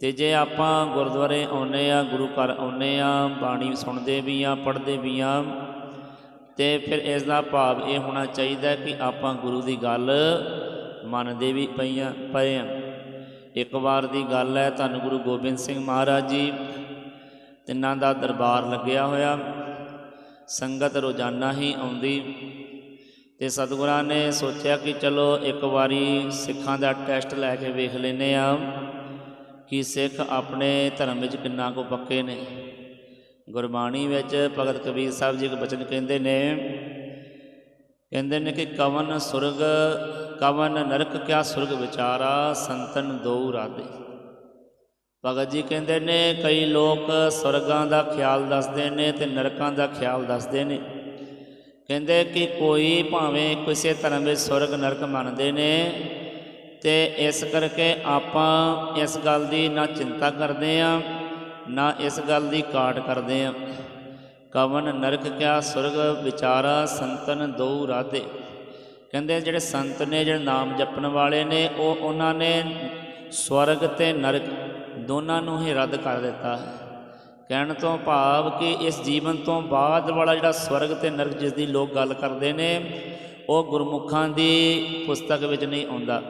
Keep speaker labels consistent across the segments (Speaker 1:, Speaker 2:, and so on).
Speaker 1: ਤੇ ਜੇ ਆਪਾਂ ਗੁਰਦੁਆਰੇ ਆਉਨੇ ਆ ਗੁਰੂ ਘਰ ਆਉਨੇ ਆ ਬਾਣੀ ਸੁਣਦੇ ਵੀ ਆ ਪੜ੍ਹਦੇ ਵੀ ਆ ਤੇ ਫਿਰ ਇਸ ਦਾ ਭਾਵ ਇਹ ਹੋਣਾ ਚਾਹੀਦਾ ਕਿ ਆਪਾਂ ਗੁਰੂ ਦੀ ਗੱਲ ਮੰਨਦੇ ਵੀ ਪਈਆਂ, ਪਏ ਆ ਇੱਕ ਵਾਰ ਦੀ ਗੱਲ ਹੈ, ਧੰਨ ਗੁਰੂ ਗੋਬਿੰਦ ਸਿੰਘ ਮਹਾਰਾਜ ਜੀ, ਤਿੰਨਾਂ ਦਾ ਦਰਬਾਰ ਲੱਗਿਆ ਹੋਇਆ। ਸੰਗਤ ਰੋਜ਼ਾਨਾ ਹੀ ਆਉਂਦੀ। ਤੇ ਸਤਿਗੁਰਾਂ ਨੇ ਸੋਚਿਆ ਕਿ ਚਲੋ ਇੱਕ ਵਾਰੀ ਸਿੱਖਾਂ ਦਾ ਟੈਸਟ ਲੈ ਕੇ ਵੇਖ ਲੈਨੇ ਆ ਕਿ ਸਿੱਖ ਆਪਣੇ ਧਰਮ ਵਿੱਚ ਕਿੰਨਾ ਕੁ ਪੱਕੇ ਨੇ। ਗੁਰਬਾਣੀ ਵਿੱਚ ਭਗਤ ਕਬੀਰ ਸਾਹਿਬ ਜੀ ਇੱਕ ਬਚਨ ਕਹਿੰਦੇ ਨੇ ਕਹਿੰਦੇ ਨੇ ਕਿ ਕਵਨ ਸੁਰਗ, ਕਵਨ ਨਰਕ ਕਿਆ ਸੁਰਗ ਵਿਚਾਰਾ, ਸੰਤਨ ਦੋ ਰਾਦੇ ਭਗਤ ਜੀ ਕਹਿੰਦੇ ਨੇ, ਕਈ ਲੋਕ ਸੁਰਗਾਂ ਦਾ ਖਿਆਲ ਦੱਸਦੇ ਨੇ ਤੇ ਨਰਕਾਂ ਦਾ ਖਿਆਲ ਦੱਸਦੇ ਨੇ। ਕਹਿੰਦੇ ਕਿ ਕੋਈ ਭਾਵੇਂ ਕਿਸੇ ਧਰਮ ਵਿੱਚ ਸੁਰਗ ਨਰਕ ਮੰਨਦੇ ਨੇ ਤੇ ਇਸ ਕਰਕੇ ਆਪਾਂ ਇਸ ਗੱਲ ਦੀ ਨਾ ਚਿੰਤਾ ਕਰਦੇ ਆ, ਨਾ ਇਸ ਗੱਲ ਦੀ ਕਾਟ ਕਰਦੇ ਆ। ਕਵਨ ਨਰਕ ਕਿਆ ਸੁਰਗ ਵਿਚਾਰਾ ਸੰਤਨ ਦੋ ਰਾਧੇ। ਕਹਿੰਦੇ ਜਿਹੜੇ ਸੰਤ ਨੇ, ਜਿਹੜੇ ਨਾਮ ਜਪਣ ਵਾਲੇ ਨੇ, ਉਹ ਉਹਨਾਂ ਨੇ ਸਵਰਗ ਤੇ ਨਰਕ ਦੋਨਾਂ ਨੂੰ ਹੀ ਰੱਦ ਕਰ ਦਿੱਤਾ ਹੈ। ਕਹਿਣ ਤੋਂ ਭਾਵ ਕਿ ਇਸ ਜੀਵਨ ਤੋਂ ਬਾਅਦ ਵਾਲਾ ਜਿਹੜਾ ਸਵਰਗ ਤੇ ਨਰਕ ਜਿਸ ਦੀ ਲੋਕ ਗੱਲ ਕਰਦੇ ਨੇ, ਉਹ ਗੁਰਮੁਖਾਂ ਦੀ ਪੁਸਤਕ ਵਿੱਚ ਨਹੀਂ ਆਉਂਦਾ।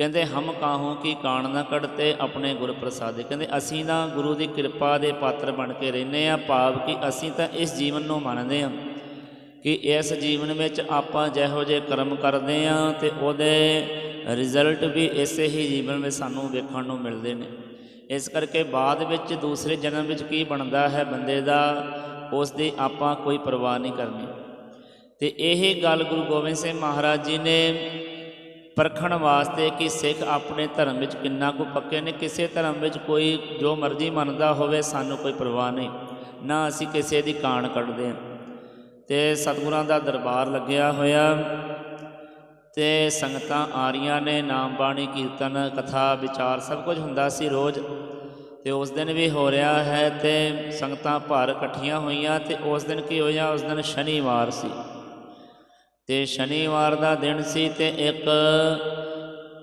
Speaker 1: ਕਹਿੰਦੇ, ਹਮ ਕਾਹੋਂ ਕੀ ਕਾਣ ਨਾ ਕੱਢਤੇ ਆਪਣੇ ਗੁਰ ਪ੍ਰਸਾਦੇ ਕਹਿੰਦੇ, ਅਸੀਂ ਤਾਂ ਗੁਰੂ ਦੀ ਕਿਰਪਾ ਦੇ ਪਾਤਰ ਬਣ ਕੇ ਰਹਿੰਦੇ ਆ ਭਾਵ ਕਿ ਅਸੀਂ ਤਾਂ ਇਸ ਜੀਵਨ ਨੂੰ ਮੰਨਦੇ ਆ ਕਿ ਇਸ ਜੀਵਨ ਵਿੱਚ ਆਪਾਂ ਜਿਹੋ ਜਿਹੇ ਕਰਮ ਕਰਦੇ ਆ ਤੇ ਉਹਦੇ ਰਿਜ਼ਲਟ ਵੀ ਇਸੇ ਹੀ ਜੀਵਨ ਵਿੱਚ ਸਾਨੂੰ ਵੇਖਣ ਨੂੰ ਮਿਲਦੇ ਨੇ। ਇਸ ਕਰਕੇ ਬਾਅਦ ਵਿੱਚ ਦੂਸਰੇ ਜਨਮ ਵਿੱਚ ਕੀ ਬਣਦਾ ਹੈ ਬੰਦੇ ਦਾ, ਉਸ ਦੀ ਆਪਾਂ ਕੋਈ ਪਰਵਾਹ ਨਹੀਂ ਕਰਨੀ। ਤੇ ਇਹ ਗੱਲ ਗੁਰੂ ਗੋਬਿੰਦ ਸਿੰਘ ਮਹਾਰਾਜ ਜੀ ਨੇ ਪਰਖਣ ਵਾਸਤੇ ਕਿ ਸਿੱਖ ਆਪਣੇ ਧਰਮ ਵਿੱਚ ਕਿੰਨਾ ਕੁ ਪੱਕੇ ਨੇ। ਕਿਸੇ ਧਰਮ ਵਿੱਚ ਕੋਈ ਜੋ ਮਰਜ਼ੀ ਮੰਨਦਾ ਹੋਵੇ, ਸਾਨੂੰ ਕੋਈ ਪਰਵਾਹ ਨਹੀਂ। ਨਾ ਅਸੀਂ ਕਿਸੇ ਦੀ ਕਾਣ ਕੱਢਦੇ ਹਾਂ। ਤੇ ਸਤਿਗੁਰਾਂ ਦਾ ਦਰਬਾਰ ਲੱਗਿਆ ਹੋਇਆ। ਤੇ ਸੰਗਤਾਂ ਆ ਰਹੀਆਂ ਨੇ, ਨਾਮ, ਬਾਣੀ, ਕੀਰਤਨ, ਕਥਾ, ਵਿਚਾਰ, ਸਭ ਕੁਝ ਹੁੰਦਾ ਸੀ ਰੋਜ਼। ਤੇ ਉਸ ਦਿਨ ਵੀ ਹੋ ਰਿਹਾ ਹੈ ਤੇ ਸੰਗਤਾਂ ਭਰ ਇਕੱਠੀਆਂ ਹੋਈਆਂ ਤੇ ਉਸ ਦਿਨ ਕੀ ਹੋਇਆ? ਉਸ ਦਿਨ ਸ਼ਨੀਵਾਰ ਸੀ। ਤੇ ਸ਼ਨੀਵਾਰ ਦਾ ਦਿਨ ਸੀ ਤੇ ਇੱਕ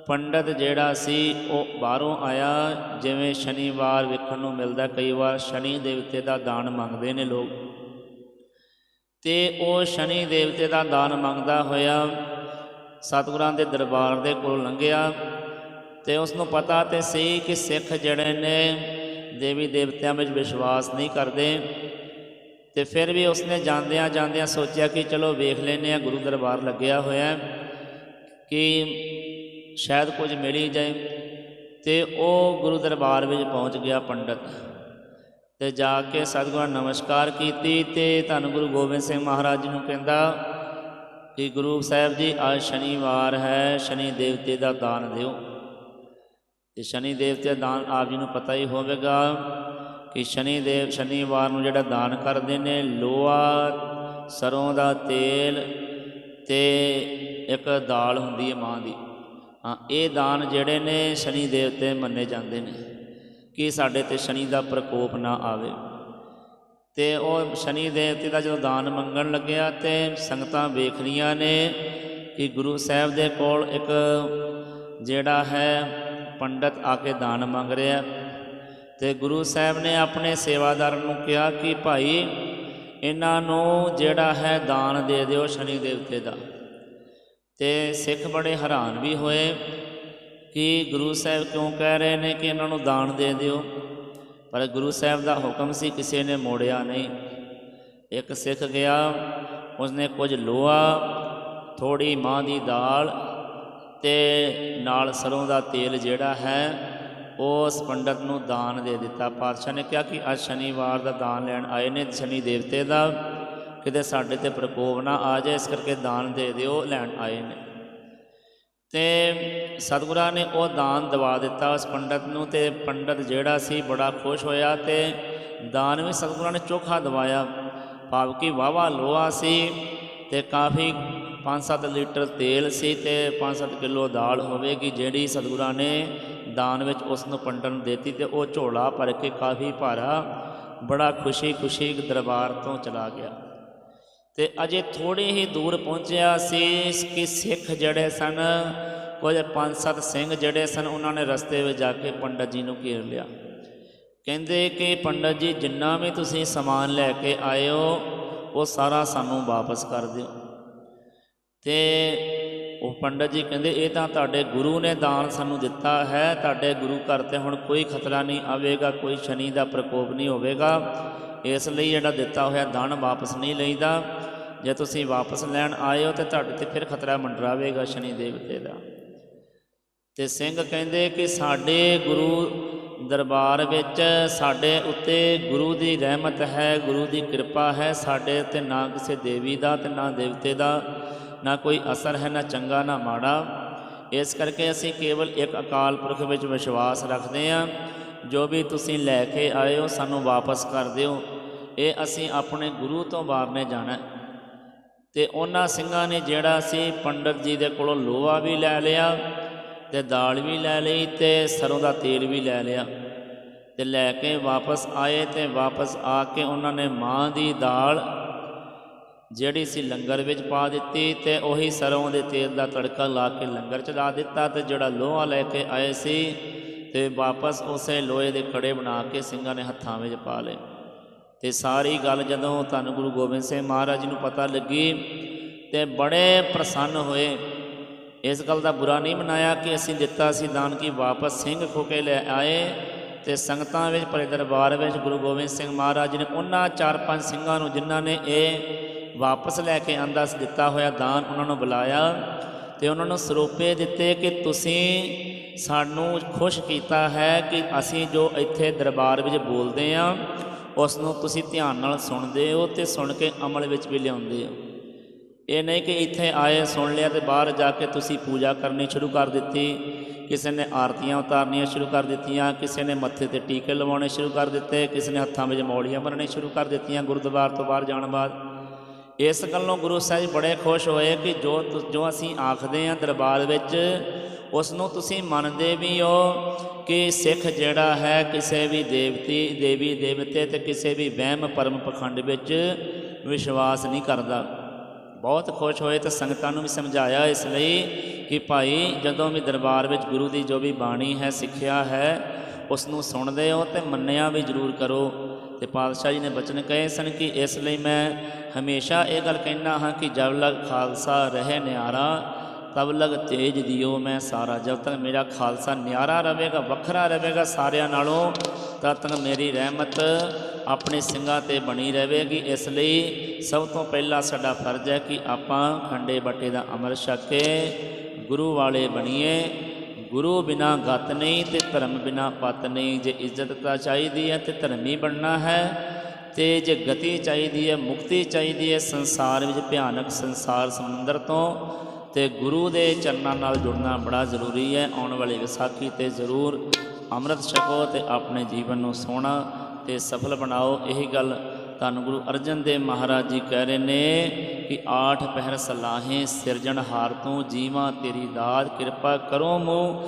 Speaker 1: ਪੰਡਤ ਜਿਹੜਾ ਸੀ, ਉਹ ਬਾਹਰੋਂ ਆਇਆ। ਜਿਵੇਂ ਸ਼ਨੀਵਾਰ ਵੇਖਣ ਨੂੰ ਮਿਲਦਾ, ਕਈ ਵਾਰ ਸ਼ਨੀ ਦੇਵਤੇ ਦਾ ਦਾਨ ਮੰਗਦੇ ਨੇ ਲੋਕ। ਤੇ ਉਹ ਸ਼ਨੀ ਦੇਵਤੇ ਦਾ ਦਾਨ ਮੰਗਦਾ ਹੋਇਆ, ਸਤਿਗੁਰਾਂ ਦੇ ਦਰਬਾਰ ਦੇ ਕੋਲ ਲੰਘਿਆ ਤੇ ਉਸ ਨੂੰ ਪਤਾ ਤੇ ਸੀ ਕਿ ਸਿੱਖ ਜਿਹੜੇ ਨੇ ਦੇਵੀ ਦੇਵਤਿਆਂ ਵਿੱਚ ਵਿਸ਼ਵਾਸ ਨਹੀਂ ਕਰਦੇ। ਤੇ ਫਿਰ ਵੀ ਉਸਨੇ ਜਾਂਦਿਆਂ ਜਾਂਦਿਆਂ ਸੋਚਿਆ ਕਿ ਚਲੋ ਵੇਖ ਲੈਨੇ ਆ ਗੁਰੂ ਦਰਬਾਰ ਲੱਗਿਆ ਹੋਇਆ ਕਿ ਸ਼ਾਇਦ ਕੁਝ ਮਿਲ ਹੀ ਜਾਏ। ਤੇ ਉਹ ਗੁਰੂ ਦਰਬਾਰ ਵਿੱਚ ਪਹੁੰਚ ਗਿਆ ਪੰਡਤ ਤੇ ਜਾ ਕੇ ਸਤਿਗੁਰਾਂ ਨਮਸਕਾਰ ਕੀਤੀ ਤੇ ਧੰਨ ਗੁਰੂ ਗੋਬਿੰਦ ਸਿੰਘ ਮਹਾਰਾਜ ਜੀ ਨੂੰ ਕਹਿੰਦਾ ਕਿ ਗੁਰੂ ਸਾਹਿਬ ਜੀ ਅੱਜ ਸ਼ਨੀਵਾਰ ਹੈ, ਸ਼ਨੀ ਦੇਵਤੇ ਦਾ ਦਾਨ ਦਿਓ। ਤੇ ਸ਼ਨੀ ਦੇਵਤੇ ਦਾ ਦਾਨ ਆਪ ਜੀ ਨੂੰ ਪਤਾ ਹੀ ਹੋਵੇਗਾ ਕਿ ਸ਼ਨੀ ਦੇਵ ਸ਼ਨੀਵਾਰ ਨੂੰ ਜਿਹੜਾ ਦਾਨ ਕਰਦੇ ਨੇ, ਲੋਹਾ, ਸਰੋਂ ਦਾ ਤੇਲ ਤੇ ਇੱਕ ਦਾਲ ਹੁੰਦੀ ਹੈ ਮਾਂ ਦੀ। ਹਾਂ, ਇਹ ਦਾਨ ਜਿਹੜੇ ਨੇ ਸ਼ਨੀ ਦੇਵਤੇ ਮੰਨੇ ਜਾਂਦੇ ਨੇ ਕਿ ਸਾਡੇ ਤੇ ਸ਼ਨੀ ਦਾ ਪ੍ਰਕੋਪ ਨਾ ਆਵੇ। ਤੇ ਉਹ ਸ਼ਨੀ ਦੇਵਤੇ ਦਾ ਜਦੋਂ ਦਾਨ ਮੰਗਣ ਲੱਗਿਆ ਤੇ ਸੰਗਤਾਂ ਵੇਖ ਰਹੀਆਂ ਨੇ ਕਿ ਗੁਰੂ ਸਾਹਿਬ ਦੇ ਕੋਲ ਇੱਕ ਜਿਹੜਾ ਹੈ ਪੰਡਤ ਆ ਕੇ ਦਾਨ ਮੰਗ ਰਿਹਾ। ਤੇ ਗੁਰੂ ਸਾਹਿਬ ਨੇ ਆਪਣੇ ਸੇਵਾਦਾਰ ਨੂੰ ਕਿਹਾ ਕਿ ਭਾਈ, ਇਹਨਾਂ ਨੂੰ ਜਿਹੜਾ ਹੈ ਦਾਨ ਦੇ ਦਿਓ ਸ਼ਨੀ ਦੇਵਤੇ ਦਾ। ਤੇ ਸਿੱਖ ਬੜੇ ਹੈਰਾਨ ਵੀ ਹੋਏ ਕਿ ਗੁਰੂ ਸਾਹਿਬ ਕਿਉਂ ਕਹਿ ਰਹੇ ਨੇ ਕਿ ਇਹਨਾਂ ਨੂੰ ਦਾਨ ਦੇ ਦਿਓ। ਪਰ ਗੁਰੂ ਸਾਹਿਬ ਦਾ ਹੁਕਮ ਸੀ ਕਿਸੇ ਨੇ ਮੋੜਿਆ ਨਹੀਂ। ਇੱਕ ਸਿੱਖ ਗਿਆ, ਉਸਨੇ ਕੁਝ ਲੋਹਾ ਥੋੜੀ ਮਾਂ ਦੀ ਦਾਲ ਤੇ ਨਾਲ ਸਰੋਂ ਦਾ ਤੇਲ ਜਿਹੜਾ ਹੈ ਉਸ ਪੰਡਤ ਨੂੰ ਦਾਨ ਦੇ ਦਿੱਤਾ। ਪਾਤਸ਼ਾਹ ਨੇ ਕਿਹਾ ਕਿ ਅੱਜ ਸ਼ਨੀਵਾਰ ਦਾ ਦਾਨ ਲੈਣ ਆਏ ਨੇ। ਸ਼ਨੀ ਦੇਵਤੇ ਦਾ ਕਿਤੇ ਸਾਡੇ ਤੇ ਪ੍ਰਕੋਪ ਨਾ ਆ ਜਾਏ, ਇਸ ਕਰਕੇ ਦਾਨ ਦੇ ਦਿਓ, ਲੈਣ ਆਏ ਨੇ। ਤੇ ਸਤਿਗੁਰਾਂ ਨੇ ਉਹ ਦਾਨ ਦਵਾ ਦਿੱਤਾ ਉਸ ਪੰਡਤ ਨੂੰ ਤੇ ਪੰਡਤ ਜਿਹੜਾ ਸੀ ਬੜਾ ਖੁਸ਼ ਹੋਇਆ ਤੇ ਦਾਨ ਵੀ ਸਤਿਗੁਰਾਂ ਨੇ ਚੋਖਾ ਦਵਾਇਆ। ਭਾਵ ਕਿ ਵਾਵਾ ਲੋਹਾ ਸੀ ਤੇ ਕਾਫੀ 5-7 ਲੀਟਰ ਤੇਲ ਸੀ ਤੇ 5-7 ਕਿਲੋ ਦਾਲ ਹੋਵੇਗੀ, ਜਿਹੜੀ ਸਤਿਗੁਰਾਂ ਨੇ ਦਾਨ ਵਿੱਚ ਉਸ ਨੂੰ ਪੰਡਤ ਨੂੰ ਦੇਤੀ ਤੇ ਉਹ ਝੋਲਾ ਭਰ ਕੇ ਕਾਫੀ ਭਾਰਾ, ਬੜਾ ਖੁਸ਼ੀ-ਖੁਸ਼ੀ ਦਰਬਾਰ ਤੋਂ ਚਲਾ ਗਿਆ। ਤੇ ਅਜੇ ਥੋੜੇ ਹੀ ਦੂਰ ਪਹੁੰਚਿਆ ਸੀ, ਕਿ ਸਿੱਖ ਜਿਹੜੇ ਸਨ, ਕੁਝ ਪੰਜ ਸੱਤ ਸਿੰਘ ਜਿਹੜੇ ਸਨ, ਉਹਨਾਂ ਨੇ ਰਸਤੇ ਵਿੱਚ ਜਾ ਕੇ ਪੰਡਤ ਜੀ ਨੂੰ ਘੇਰ ਲਿਆ। ਕਹਿੰਦੇ ਕਿ ਪੰਡਤ ਜੀ, ਜਿੰਨਾ ਵੀ ਤੁਸੀਂ ਸਮਾਨ ਲੈ ਕੇ ਆਏ ਹੋ, ਉਹ ਸਾਰਾ ਸਾਨੂੰ ਵਾਪਸ ਕਰ ਦਿਓ। ਤੇ ਉਹ ਪੰਡਤ ਜੀ ਕਹਿੰਦੇ, ਇਹ ਤਾਂ ਤੁਹਾਡੇ ਗੁਰੂ ਨੇ ਦਾਨ ਸਾਨੂੰ ਦਿੱਤਾ ਹੈ, ਤੁਹਾਡੇ ਗੁਰੂ ਘਰ ਤੇ ਹੁਣ ਕੋਈ ਖਤਰਾ ਨਹੀਂ ਆਵੇਗਾ, ਕੋਈ ਸ਼ਨੀ ਦਾ ਪ੍ਰਕੋਪ ਨਹੀਂ ਹੋਵੇਗਾ। ਇਸ ਲਈ ਜਿਹੜਾ ਦਿੱਤਾ ਹੋਇਆ ਦਾਨ ਵਾਪਸ ਨਹੀਂ ਲਈਦਾ। ਜੇ ਤੁਸੀਂ ਵਾਪਸ ਲੈਣ ਆਏ ਹੋ ਤੇ ਤੁਹਾਡੇ ਤੇ ਫਿਰ ਖਤਰਾ ਮੰਡਰਾਵੇਗਾ ਸ਼ਨੀ ਦੇਵਤੇ ਦਾ। ਤੇ ਸਿੰਘ ਕਹਿੰਦੇ ਕਿ ਸਾਡੇ ਗੁਰੂ ਦਰਬਾਰ ਵਿੱਚ ਸਾਡੇ ਉੱਤੇ ਗੁਰੂ ਦੀ ਰਹਿਮਤ ਹੈ, ਗੁਰੂ ਦੀ ਕਿਰਪਾ ਹੈ, ਸਾਡੇ ਉੱਤੇ ਨਾ ਕਿਸੇ ਦੇਵੀ ਦਾ ਤੇ ਨਾ ਦੇਵਤੇ ਦਾ। ਨਾ ਕੋਈ ਅਸਰ ਹੈ, ਨਾ ਚੰਗਾ, ਨਾ ਮਾੜਾ। ਇਸ ਕਰਕੇ ਅਸੀਂ ਕੇਵਲ ਇੱਕ ਅਕਾਲ ਪੁਰਖ ਵਿੱਚ ਵਿਸ਼ਵਾਸ ਰੱਖਦੇ ਹਾਂ। ਜੋ ਵੀ ਤੁਸੀਂ ਲੈ ਕੇ ਆਏ ਹੋ, ਸਾਨੂੰ ਵਾਪਸ ਕਰ ਦਿਓ। ਇਹ ਅਸੀਂ ਆਪਣੇ ਗੁਰੂ ਤੋਂ ਬਾਹਰਨੇ ਜਾਣਾ ਹੈ। ਤੇ ਉਹਨਾਂ ਸਿੰਘਾਂ ਨੇ ਜਿਹੜਾ ਸੀ ਪੰਡਤ ਜੀ ਦੇ ਕੋਲੋਂ ਲੋਹਾ ਵੀ ਲੈ ਲਿਆ ਤੇ ਦਾਲ ਵੀ ਲੈ ਲਈ ਤੇ ਸਰੋਂ ਦਾ ਤੇਲ ਵੀ ਲੈ ਲਿਆ। ਤੇ ਲੈ ਕੇ ਵਾਪਸ ਆਏ ਤੇ ਵਾਪਸ ਆ ਕੇ ਉਹਨਾਂ ਨੇ ਮਾਂ ਦੀ ਦਾਲ ਜਿਹੜੀ ਸੀ ਲੰਗਰ ਵਿੱਚ ਪਾ ਦਿੱਤੀ ਤੇ ਉਹੀ ਸਰੋਂ ਦੇ ਤੇਲ ਦਾ ਤੜਕਾ ਲਾ ਕੇ ਲੰਗਰ ਚਲਾ ਦਿੱਤਾ ਤੇ ਜਿਹੜਾ ਲੋਹਾ ਲੈ ਕੇ ਆਏ ਸੀ ਤੇ ਵਾਪਸ ਉਸੇ ਲੋਹੇ ਦੇ ਖੜੇ ਬਣਾ ਕੇ ਸਿੰਘਾਂ ਨੇ ਹੱਥਾਂ ਵਿੱਚ ਪਾ ਲਏ। ਤੇ ਸਾਰੀ ਗੱਲ ਜਦੋਂ ਧੰਨ ਗੁਰੂ ਗੋਬਿੰਦ ਸਿੰਘ ਮਹਾਰਾਜ ਜੀ ਨੂੰ ਪਤਾ ਲੱਗੀ ਤੇ ਬੜੇ ਪ੍ਰਸੰਨ ਹੋਏ। ਇਸ ਗੱਲ ਦਾ ਬੁਰਾ ਨਹੀਂ ਮਨਾਇਆ ਕਿ ਅਸੀਂ ਦਿੱਤਾ ਸੀ ਦਾਨ ਕੀ ਵਾਪਸ ਸਿੰਘ ਖੋ ਕੇ ਲੈ ਆਏ ਤੇ ਸੰਗਤਾਂ ਵਿੱਚ ਪਰੇ ਦਰਬਾਰ ਵਿੱਚ ਗੁਰੂ ਗੋਬਿੰਦ ਸਿੰਘ ਮਹਾਰਾਜ ਜੀ ਨੇ ਉਹਨਾਂ ਚਾਰ ਪੰਜ ਸਿੰਘਾਂ ਨੂੰ ਜਿਨ੍ਹਾਂ ਨੇ ਇਹ ਵਾਪਸ ਲੈ ਕੇ ਆਂਦਾ ਦਿੱਤਾ ਹੋਇਆ ਦਾਨ ਉਹਨਾਂ ਨੂੰ ਬੁਲਾਇਆ ਤੇ ਉਹਨਾਂ ਨੂੰ ਸਰੂਪੇ ਦਿੱਤੇ ਕਿ ਤੁਸੀਂ ਸਾਨੂੰ ਖੁਸ਼ ਕੀਤਾ ਹੈ ਕਿ ਅਸੀਂ ਜੋ ਇੱਥੇ ਦਰਬਾਰ ਵਿੱਚ ਬੋਲਦੇ ਆ ਉਸ ਨੂੰ ਤੁਸੀਂ ਧਿਆਨ ਨਾਲ ਸੁਣਦੇ ਹੋ ਤੇ ਸੁਣ ਕੇ ਅਮਲ ਵਿੱਚ ਵੀ ਲਿਆਉਂਦੇ ਹੋ। ਇਹ ਨਹੀਂ ਕਿ ਇੱਥੇ ਆਏ, ਸੁਣ ਲਿਆ ਤੇ ਬਾਹਰ ਜਾ ਕੇ ਤੁਸੀਂ ਪੂਜਾ ਕਰਨੀ ਸ਼ੁਰੂ ਕਰ ਦਿੱਤੀ, ਕਿਸੇ ਨੇ ਆਰਤੀਆਂ ਉਤਾਰਨੀਆਂ ਸ਼ੁਰੂ ਕਰ ਦਿੱਤੀਆਂ, ਕਿਸੇ ਨੇ ਮੱਥੇ ਤੇ ਟੀਕੇ ਲਵਾਉਣੇ ਸ਼ੁਰੂ ਕਰ ਦਿੱਤੇ, ਕਿਸੇ ਨੇ ਹੱਥਾਂ ਵਿੱਚ ਮੌਲੀਆਂ ਭਰਨੇ ਸ਼ੁਰੂ ਕਰ ਦਿੱਤੀਆਂ, ਗੁਰਦੁਆਰ ਤੋਂ ਬਾਹਰ ਜਾਣ ਬਾਅਦ। ਇਸ ਗੱਲੋਂ ਗੁਰੂ ਸਾਹਿਬ ਬੜੇ ਖੁਸ਼ ਹੋਏ ਕਿ ਜੋ ਤੁ- ਜੋ ਅਸੀਂ ਆਖਦੇ ਹਾਂ ਦਰਬਾਰ ਵਿੱਚ ਉਸ ਨੂੰ ਤੁਸੀਂ ਮੰਨਦੇ ਵੀ ਹੋ ਕਿ ਸਿੱਖ ਜਿਹੜਾ ਹੈ ਕਿਸੇ ਵੀ ਦੇਵਤੀ, ਦੇਵੀ ਦੇਵਤੇ ਤੇ ਕਿਸੇ ਵੀ ਵਹਿਮ ਪਰਮ ਪਖੰਡ ਵਿੱਚ ਵਿਸ਼ਵਾਸ ਨਹੀਂ ਕਰਦਾ। ਬਹੁਤ ਖੁਸ਼ ਹੋਏ ਤੇ ਸੰਗਤਾਂ ਨੂੰ ਵੀ ਸਮਝਾਇਆ ਇਸ ਲਈ ਕਿ ਭਾਈ ਜਦੋਂ ਵੀ ਦਰਬਾਰ ਵਿੱਚ ਗੁਰੂ ਦੀ ਜੋ ਵੀ ਬਾਣੀ ਹੈ, ਸਿੱਖਿਆ ਹੈ ਉਸ ਨੂੰ ਸੁਣਦੇ ਹੋ ਤੇ ਮੰਨਿਆ ਵੀ ਜ਼ਰੂਰ ਕਰੋ। ਤੇ ਪਾਤਸ਼ਾਹ ਜੀ ਨੇ ਬਚਨ ਕਹੇ ਸਨ ਕਿ ਇਸ ਲਈ ਮੈਂ ਹਮੇਸ਼ਾ ਇਹ ਗੱਲ ਕਹਿਣਾ ਹਾਂ ਕਿ ਜਬ ਲਗ ਖਾਲਸਾ ਰਹੇ ਨਿਆਰਾ, ਤਬ ਲਗ ਤੇਜ ਦਿਓ ਮੈਂ ਸਾਰਾ। ਜਦ ਤੱਕ ਮੇਰਾ ਖਾਲਸਾ ਨਿਆਰਾ ਰਹੇਗਾ, ਵੱਖਰਾ ਰਹੇਗਾ ਸਾਰਿਆਂ ਨਾਲੋਂ, ਤਦ ਤੱਕ ਮੇਰੀ ਰਹਿਮਤ ਆਪਣੇ ਸਿੰਘਾਂ ਤੇ ਬਣੀ ਰਹੇਗੀ। ਇਸ ਲਈ ਸਭ ਤੋਂ ਪਹਿਲਾਂ ਸਾਡਾ ਫਰਜ਼ ਹੈ ਕਿ ਆਪਾਂ ਖੰਡੇ ਬੱਟੇ ਦਾ ਅੰਮ੍ਰਿਤ ਛਕ ਕੇ ਗੁਰੂ ਵਾਲੇ ਬਣੀਏ। ਗੁਰੂ ਬਿਨਾ ਗਤ ਨਹੀਂ ਤੇ ਧਰਮ ਬਿਨਾ ਪਤ ਨਹੀਂ। ਜੇ ਇੱਜ਼ਤ ਤਾਂ ਚਾਹੀਦੀ ਹੈ ਤੇ ਧਰਮੀ ਬਣਨਾ ਹੈ। ਤੇ ਜੇ ਗਤੀ ਚਾਹੀਦੀ ਹੈ, ਮੁਕਤੀ ਚਾਹੀਦੀ ਹੈ, ਸੰਸਾਰ ਵਿੱਚ ਭਿਆਨਕ ਸੰਸਾਰ ਸਮੁੰਦਰ ਤੋਂ, ਤੇ ਗੁਰੂ ਦੇ ਚਰਨਾਂ ਨਾਲ ਜੁੜਨਾ ਬੜਾ ਜ਼ਰੂਰੀ ਹੈ। ਆਉਣ ਵਾਲੀ ਵਿਸਾਖੀ ਤੇ ਜ਼ਰੂਰ ਅੰਮ੍ਰਿਤ ਛਕੋ ਤੇ ਆਪਣੇ ਜੀਵਨ ਨੂੰ ਸੋਹਣਾ ਤੇ ਸਫਲ ਬਣਾਓ। ਇਹੀ ਗੱਲ ਧੰਨ ਗੁਰੂ ਅਰਜਨ ਦੇਵ ਮਹਾਰਾਜ ਜੀ ਕਹਿ ਰਹੇ ਨੇ ਕਿ ਆਠ ਪਹਿਰ ਸਲਾਹੇ ਸਿਰਜਣਹਾਰ ਤੂੰ ਜੀਵਾਂ ਤੇਰੀ ਦਾਤ ਕਿਰਪਾ ਕਰੋ ਮੂੰ